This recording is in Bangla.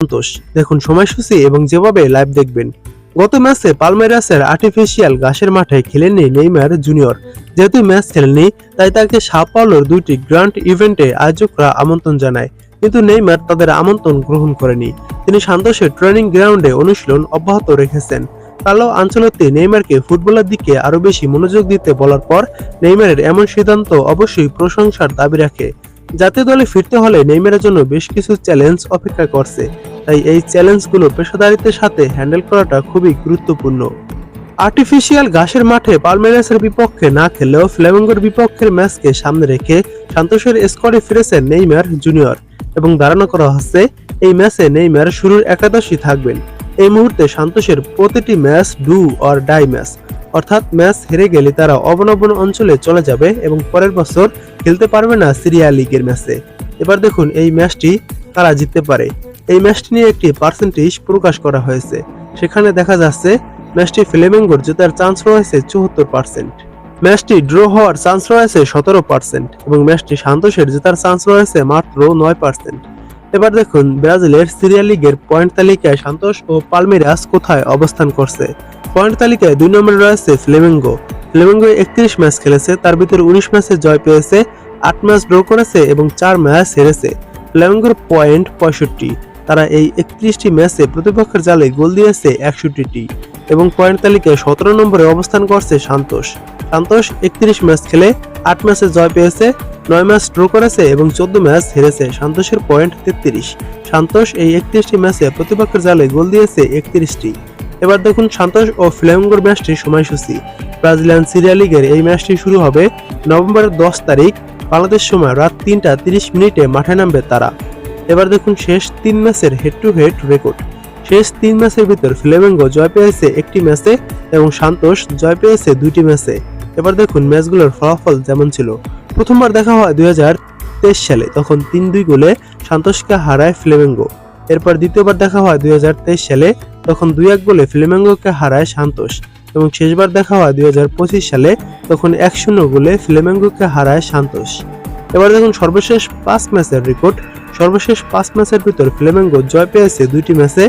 সন্তোষ। দেখুন, সময়সূচি এবং যেভাবে লাইভ দেখবেন। গত ম্যাচে পালমেরাসের আর্টিফিশিয়াল ঘাসের মাঠে খেলেননি নেইমার জুনিয়র যেহেতু ম্যাচ খেলেননি, তাই তাকে সাপাওলোর দুইটি গ্র্যান্ড ইভেন্টে আয়োজকরা আমন্ত্রণ জানায়। কিন্তু নেইমার তাদের আমন্ত্রণ গ্রহণ করেনি। তিনি সান্তোষের ট্রেনিং গ্রাউন্ডে অনুশীলন অব্যাহত রেখেছেন। কালো আঞ্চলতে নেইমারকে ফুটবলের দিকে আরও বেশি মনোযোগ দিতে বলার পর নেইমারের এমন সিদ্ধান্ত অবশ্যই প্রশংসার দাবি রাখে। জাতীয় দলে ফিরতে হলে নেইমারের জন্য বেশ কিছু চ্যালেঞ্জ অপেক্ষা করছে। তাই এই চ্যালেঞ্জগুলো পেশাদারিত্বের সাথে হ্যান্ডেল করাটা খুবই গুরুত্বপূর্ণ। আর্টিফিশিয়াল ঘাসের মাঠে পালমেরাসের বিপক্ষে না খেললেও ফ্লেমেঙ্গোর বিপক্ষের ম্যাচকে সামনে রেখে সান্তোষের স্কোয়াডে ফিরেছেন নেইমার জুনিয়র এবং ধারণা করা হচ্ছে এই ম্যাচে নেইমার শুরুর একাদশই থাকবেন। এই মুহূর্তে সান্তোষের প্রতিটি match do or die match. অর্থাৎ ম্যাচ হেরে গেলে তারা অবনবন অঞ্চলে চলে যাবে এবং পরের বছর খেলতে পারবে না সিরিয়া লিগের ম্যাচে। এবার দেখুন এই ম্যাচটি তারা জিততে পারে। এই ম্যাচটি নিয়ে একটি পার্সেন্টেজ প্রকাশ করা হয়েছে। সেখানে দেখা যাচ্ছে, ম্যাচটি ফ্লেমেঙ্গোর জেতার চান্স রয়েছে চুয়াত্তর পার্সেন্ট ম্যাচটি ড্র হওয়ার চান্স রয়েছে সতেরো পার্সেন্ট এবং ম্যাচটি সান্তোষের জেতার চান্স রয়েছে মাত্র নয় পার্সেন্ট এবার দেখুন, ব্রাজিলের সিরিয়া লিগের পয়েন্ট তালিকায় সান্তোষ ও পালমেরাস কোথায় অবস্থান করছে? পয়েন্ট তালিকায় দুই নম্বরে রয়েছে ফ্লেমেঙ্গো। ফ্লেমেঙ্গো একত্রিশ ম্যাচ খেলেছে, তার ভিতরে উনিশ ম্যাচে জয় পেয়েছে, আট ম্যাচ ড্র করেছে এবং চার ম্যাচ হেরেছে। ফ্লেমেঙ্গোর পয়েন্ট পঁয়ষট্টি। তারা এই একত্রিশটি ম্যাচে প্রতিপক্ষের জালে গোল দিয়েছে একষট্টিটি এবং পয়েন্ট তালিকায় সতেরো নম্বরে অবস্থান করছে সান্তোষ। সান্তোষ একত্রিশ ম্যাচ খেলে আট ম্যাচে জয় পেয়েছে, নয় ম্যাচ ড্র করেছে এবং চোদ্দ ম্যাচ হেরেছে। সান্তোষের পয়েন্ট তেত্রিশ। সান্তোষ এই একত্রিশটি ম্যাচে প্রতিপক্ষের জালে গোল দিয়েছে একত্রিশটি। এবার দেখুন সান্তোষ ও ফ্লেমঙ্গোর ম্যাচটি সময়সূচি। ব্রাজিলিয়ান সিরিয়া লিগের এই ম্যাচটি শুরু হবে নভেম্বরের দশ তারিখ। বাংলাদেশ সময় রাত তিনটা তিরিশ মিনিটে মাঠে নামবে তারা। এবার দেখুন শেষ তিন ম্যাচের হেড টু হেড রেকর্ড শেষ তিন ম্যাচের ভিতর ফ্লেমেঙ্গো জয় পেয়েছে একটি ম্যাচে এবং সান্তোষ জয় পেয়েছে দুইটি ম্যাচে। এবার দেখুন ম্যাচগুলোর ফলাফল যেমন ছিল। প্রথমবার দেখা হয় দুই সালে, তখন তিন দুই গোলে সান্তোষকে হারায় ফ্লেমেঙ্গো। এরপর দ্বিতীয়বার দেখা হয় দুই হাজার তেইশ সালে, তখন দুই এক গোলে ফ্লেমেঙ্গোকে হারায় সান্তোষ। এবং শেষবার দেখা হয় দুই হাজার পঁচিশ সালে, তখন এক শূন্য গোলে ফ্লেমেঙ্গোকে হারায় সান্তোষ। এবার দেখুন, সর্বশেষ পাঁচ ম্যাচের রেকর্ড সর্বশেষ পাঁচ ম্যাচের ভিতর ফ্লেমেঙ্গো জয় পেয়েছে দুইটি ম্যাচে।